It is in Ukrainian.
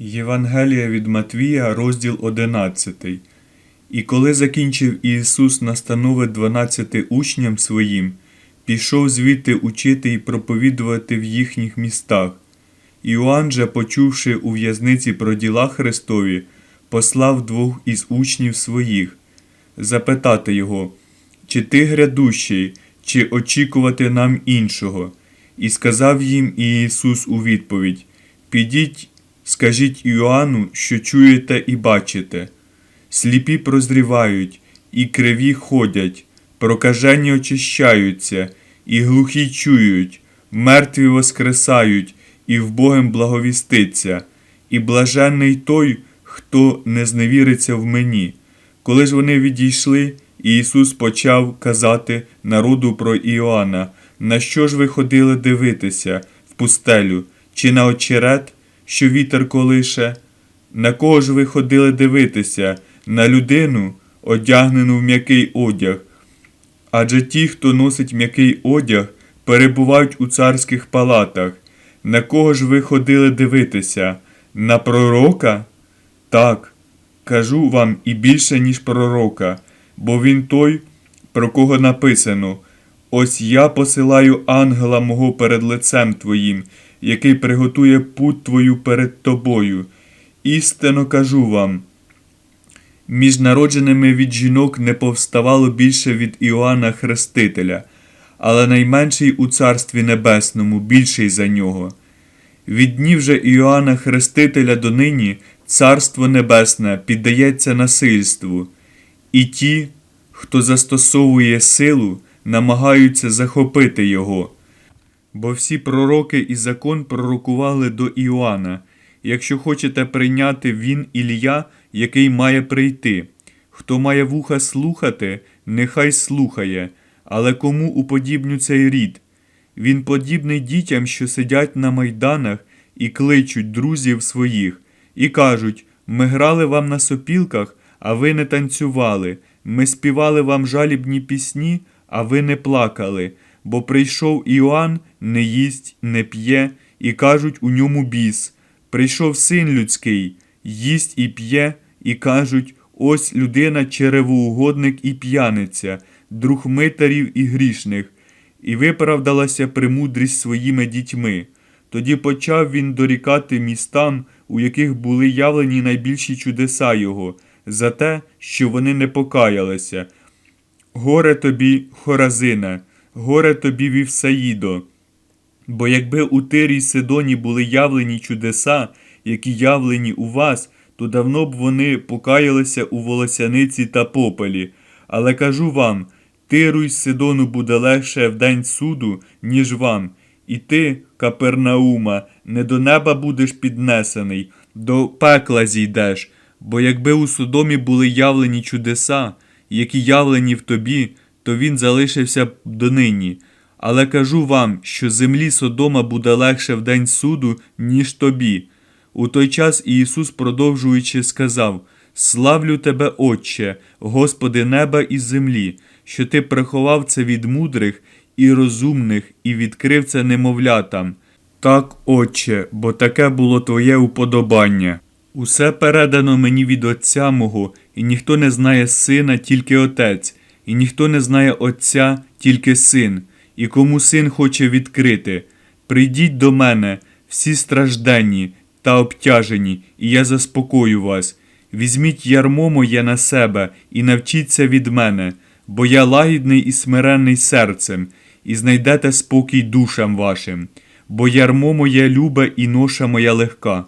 Євангелія від Матвія, розділ 11. І коли закінчив Ісус настанови дванадцяти учням своїм, пішов звідти учити і проповідувати в їхніх містах. Іоанн же, почувши у в'язниці про діла Христові, послав двох із учнів своїх запитати його, чи ти грядущий, чи очікувати нам іншого. І сказав їм Ісус у відповідь: Підіть, скажіть Іоанну, що чуєте і бачите. Сліпі прозрівають, і криві ходять, прокажені очищаються, і глухі чують, мертві воскресають, і в Богом благовіститься, і блаженний той, хто не зневіриться в мені. Коли ж вони відійшли, Ісус почав казати народу про Іоанна, на що ж ви ходили дивитися в пустелю, чи на очерет, що вітер колише? На кого ж ви ходили дивитися? На людину, одягнену в м'який одяг. Адже ті, хто носить м'який одяг, перебувають у царських палатах. На кого ж ви ходили дивитися? На пророка? Так, кажу вам і більше, ніж пророка, бо він той, про кого написано: Ось я посилаю ангела мого перед лицем твоїм, який приготує путь твою перед тобою. Істинно кажу вам. Між народженими від жінок не повставало більше від Іоанна Хрестителя, але найменший у Царстві Небесному більший за нього. Від днів же Іоанна Хрестителя до нині Царство Небесне піддається насильству, і ті, хто застосовує силу, намагаються захопити його. Бо всі пророки і закон пророкували до Іоанна. Якщо хочете прийняти він Ілія, який має прийти. Хто має вуха слухати, нехай слухає, але кому уподібню цей рід? Він подібний дітям, що сидять на майданах і кличуть друзів своїх, і кажуть: ми грали вам на сопілках, а ви не танцювали, ми співали вам жалібні пісні, а ви не плакали, бо прийшов Іоанн, не їсть, не п'є, і кажуть у ньому біс. Прийшов син людський, їсть і п'є, і кажуть: ось людина черевоугодник і п'яниця, друг митарів і грішних, і виправдалася премудрість своїми дітьми. Тоді почав він дорікати містам, у яких були явлені найбільші чудеса його, за те, що вони не покаялися. Горе тобі, Хоразине, горе тобі, Вівсаїдо. Бо якби у Тирі й Сидоні були явлені чудеса, які явлені у вас, то давно б вони покаялися у волосяниці та попелі. Але кажу вам, Тиру й Сидону буде легше в день суду, ніж вам. І ти, Капернаума, не до неба будеш піднесений, до пекла зійдеш. Бо якби у Содомі були явлені чудеса, які явлені в тобі, то він залишився б донині. Але кажу вам, що землі Содома буде легше в день суду, ніж тобі. У той час Ісус, продовжуючи, сказав: Славлю тебе, Отче, Господи неба і землі, що ти приховав це від мудрих і розумних і відкрив це немовлятам. Так, Отче, бо таке було Твоє уподобання. Усе передано мені від Отця мого, і ніхто не знає сина, тільки Отець, і ніхто не знає Отця, тільки син, і кому син хоче відкрити. Прийдіть до мене, всі стражденні та обтяжені, і я заспокою вас. Візьміть ярмо моє на себе і навчіться від мене, бо я лагідний і смиренний серцем, і знайдете спокій душам вашим, бо ярмо моє любе і ноша моя легка.